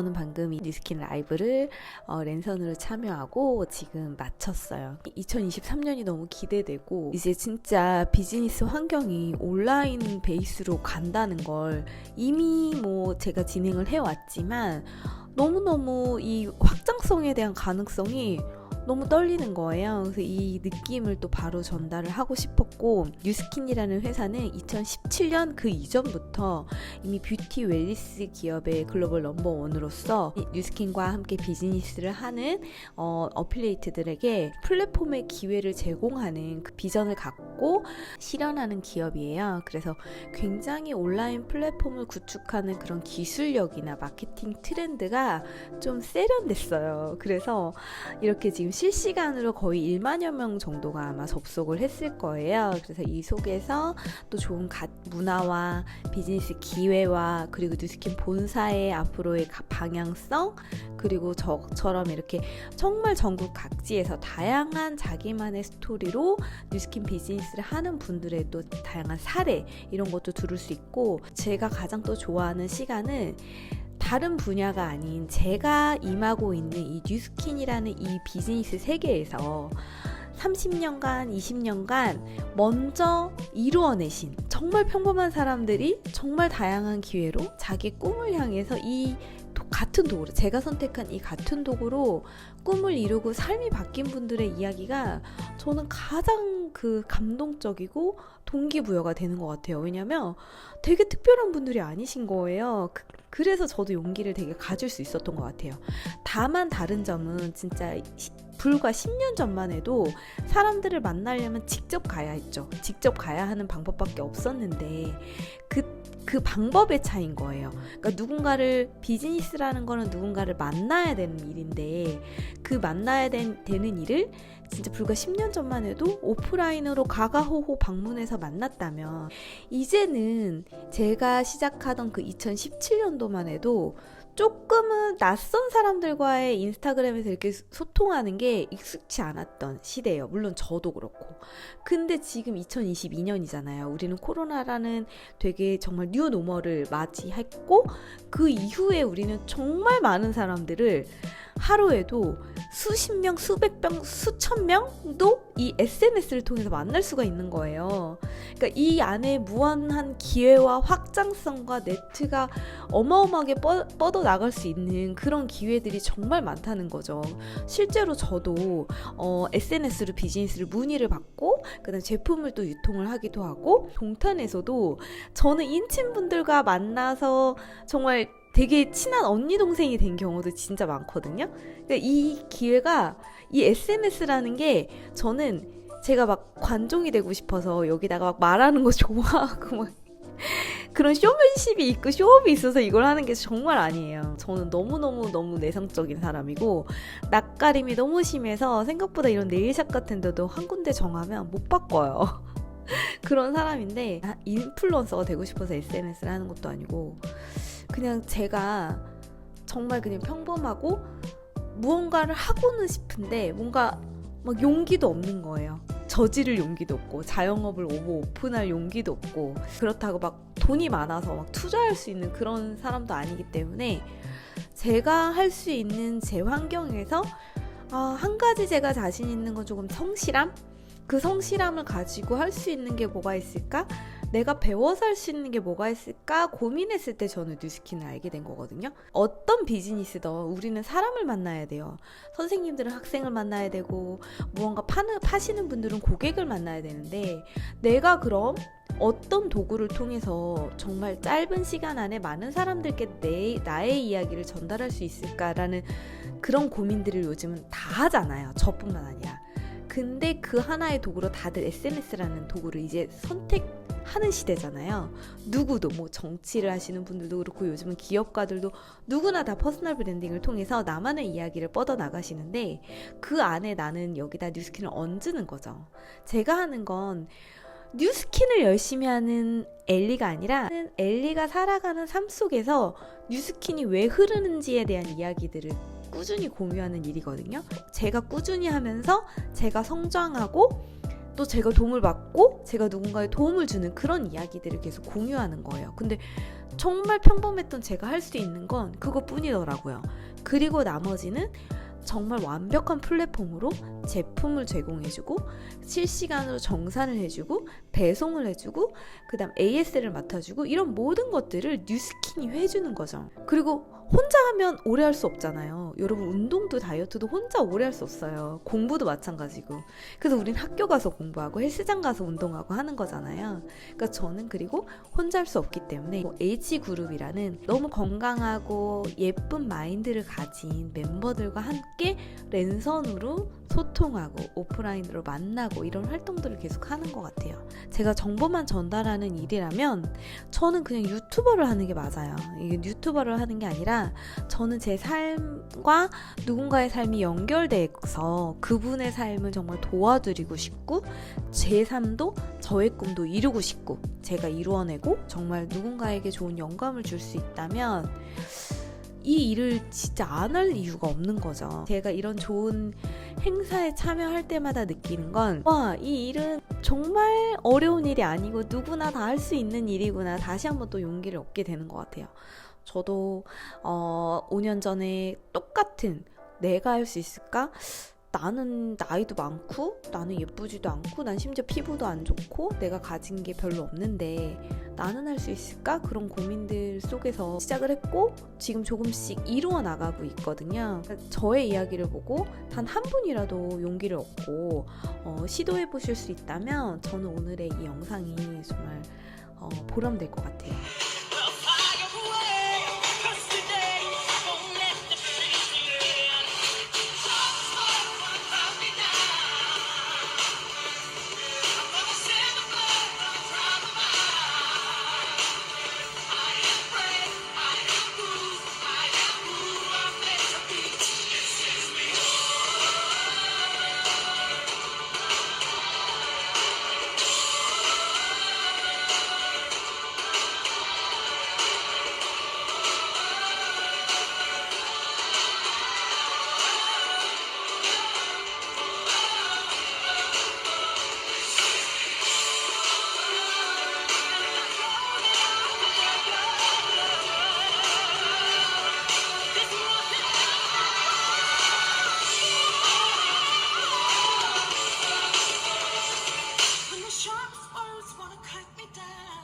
저는 방금 이 뉴스킨 라이브를 어, 랜선으로 참여하고 지금 마쳤어요. 2023년이 너무 기대되고 이제 진짜 비즈니스 환경이 온라인 베이스로 간다는 걸 이미 뭐 제가 진행을 해왔지만 너무너무 이 확장성에 대한 가능성이 너무 떨리는 거예요. 그래서 이 느낌을 또 바로 전달을 하고 싶었고 뉴스킨이라는 회사는 2017년 그 이전부터 이미 뷰티 웰리스 기업의 글로벌 넘버 원으로서 이 뉴스킨과 함께 비즈니스를 하는 어, 어필리에이트들에게 플랫폼의 기회를 제공하는 그 비전을 갖고 실현하는 기업이에요. 그래서 굉장히 온라인 플랫폼을 구축하는 그런 기술력이나 마케팅 트렌드가 좀 세련됐어요. 그래서 이렇게 지금 실시간으로 거의 1만여 명 정도가 아마 접속을 했을 거예요. 그래서 이 속에서 또 좋은 가, 문화와 비즈니스 기회와 그리고 뉴스킨 본사의 앞으로의 가- 방향성 그리고 저처럼 이렇게 정말 전국 각지에서 다양한 자기만의 스토리로 뉴스킨 비즈니스 를 하는 분들의 또 다양한 사례 이런 것도 들을 수 있고 제가 가장 또 좋아하는 시간은 다른 분야가 아닌 제가 임하고 있는 이 뉴스킨이라는 이 비즈니스 세계에서 30년간, 20년간 먼저 이루어내신 정말 평범한 사람들이 정말 다양한 기회로 자기 꿈을 향해서 이 도- 같은 도구로 제가 선택한 이 같은 도구로 꿈을 이루고 삶이 바뀐 분들의 이야기가 저는 가장 그 감동적이고 동기부여가 되는 것 같아요. 왜냐면 되게 특별한 분들이 아니신 거예요. 그, 그래서 저도 용기를 되게 가질 수 있었던 것 같아요. 다만 다른 점은 진짜 시- 불과 10년 전만 해도 사람들을 만나려면 직접 가야 했죠. 직접 가야 하는 방법밖에 없었는데 그, 그 방법의 차이인 거예요. 그러니까 누군가를 비즈니스라는 거는 누군가를 만나야 되는 일인데 그 만나야 된, 되는 일을 진짜 불과 10년 전만 해도 오프라인으로 가가호호 방문해서 만났다면 이제는 제가 시작하던 그 2017년도만 해도 조금은 낯선 사람들과의 인스타그램에서 이렇게 소통하는 게 익숙치 않았던 시대예요. 물론 저도 그렇고. 근데 지금 2022년이잖아요. 우리는 코로나라는 되게 정말 뉴 노멀을 맞이했고 그 이후에 우리는 정말 많은 사람들을 하루에도 수십 명, 수백 명, 수천 명도 이 SNS를 통해서 만날 수가 있는 거예요. 그러니까 이 안에 무한한 기회와 확장성과 네트가 어마어마하게 뻗, 뻗어 나갈 수 있는 그런 기회들이 정말 많다는 거죠. 실제로 저도 어, SNS로 비즈니스를 문의를 받고 그다음 제품을 또 유통을 하기도 하고 동탄에서도 저는 인친 분들과 만나서 정말 되게 친한 언니 동생이 된 경우도 진짜 많거든요. 그러니까 이 기회가 이 SNS라는 게 저는 제가 막 관종이 되고 싶어서 여기다가 막 말하는 거 좋아하고 막 그런 쇼맨십이 있고 쇼업이 있어서 이걸 하는 게 정말 아니에요. 저는 너무너무 너무 내성적인 사람이고 낯가림이 너무 심해서 생각보다 이런 네일샵 같은 데도 한 군데 정하면 못 바꿔요. 그런 사람인데 아, 인플루언서가 되고 싶어서 SNS를 하는 것도 아니고 그냥 제가 정말 그냥 평범하고 무언가를 하고는 싶은데 뭔가 막 용기도 없는 거예요. 저지를 용기도 없고 자영업을 오고 오픈할 용기도 없고 그렇다고 막 돈이 많아서 막 투자할 수 있는 그런 사람도 아니기 때문에 제가 할 수 있는 제 환경에서 아, 한 가지 제가 자신 있는 건 조금 성실함? 그 성실함을 가지고 할 수 있는 게 뭐가 있을까? 내가 배워서 할 수 있는 게 뭐가 있을까 고민했을 때 저는 뉴스킨을 알게 된 거거든요. 어떤 비즈니스든 우리는 사람을 만나야 돼요. 선생님들은 학생을 만나야 되고 무언가 파는 파시는 분들은 고객을 만나야 되는데 내가 그럼 어떤 도구를 통해서 정말 짧은 시간 안에 많은 사람들께 내 나의 이야기를 전달할 수 있을까라는 그런 고민들을 요즘은 다 하잖아요. 저뿐만 아니라. 근데 그 하나의 도구로 다들 SNS라는 도구를 이제 선택 하는 시대잖아요. 누구도 뭐 정치를 하시는 분들도 그렇고 요즘은 기업가들도 누구나 다 퍼스널 브랜딩을 통해서 나만의 이야기를 뻗어 나가시는데 그 안에 나는 여기다 뉴스킨을 얹는 거죠. 제가 하는 건 뉴스킨을 열심히 하는 엘리가 아니라 엘리가 살아가는 삶 속에서 뉴스킨이 왜 흐르는지에 대한 이야기들을 꾸준히 공유하는 일이거든요. 제가 꾸준히 하면서 제가 성장하고 또 제가 도움을 받고 제가 누군가에 도움을 주는 그런 이야기들을 계속 공유하는 거예요. 근데 정말 평범했던 제가 할 수 있는 건 그것뿐이더라고요. 그리고 나머지는 정말 완벽한 플랫폼으로 제품을 제공해주고 실시간으로 정산을 해주고 배송을 해주고 그다음 AS를 맡아주고 이런 모든 것들을 뉴스킨이 해주는 거죠. 그리고 혼자 하면 오래 할 수 없잖아요. 여러분 운동도 다이어트도 혼자 오래 할 수 없어요. 공부도 마찬가지고. 그래서 우린 학교 가서 공부하고 헬스장 가서 운동하고 하는 거잖아요. 그러니까 저는 그리고 혼자 할 수 없기 때문에 뭐 H 그룹이라는 너무 건강하고 예쁜 마인드를 가진 멤버들과 함께 랜선으로 소통하고 오프라인으로 만나고 이런 활동들을 계속 하는 것 같아요. 제가 정보만 전달하는 일이라면 저는 그냥 유튜버를 하는 게 맞아요. 유튜버를 하는 게 아니라 저는 제 삶과 누군가의 삶이 연결돼서 그분의 삶을 정말 도와드리고 싶고 제 삶도 저의 꿈도 이루고 싶고 제가 이루어내고 정말 누군가에게 좋은 영감을 줄 수 있다면 이 일을 진짜 안 할 이유가 없는 거죠. 제가 이런 좋은 행사에 참여할 때마다 느끼는 건, 와, 이 일은 정말 어려운 일이 아니고 누구나 다 할 수 있는 일이구나. 다시 한번 또 용기를 얻게 되는 것 같아요. 저도, 어, 5년 전에 똑같은 내가 할 수 있을까? 나는 나이도 많고, 나는 예쁘지도 않고, 난 심지어 피부도 안 좋고, 내가 가진 게 별로 없는데, 나는 할 수 있을까? 그런 고민들 속에서 시작을 했고 지금 조금씩 이루어 나가고 있거든요. 저의 이야기를 보고 단 한 분이라도 용기를 얻고 어, 시도해 보실 수 있다면 저는 오늘의 이 영상이 정말 어, 보람될 것 같아요. Wanna cut me down,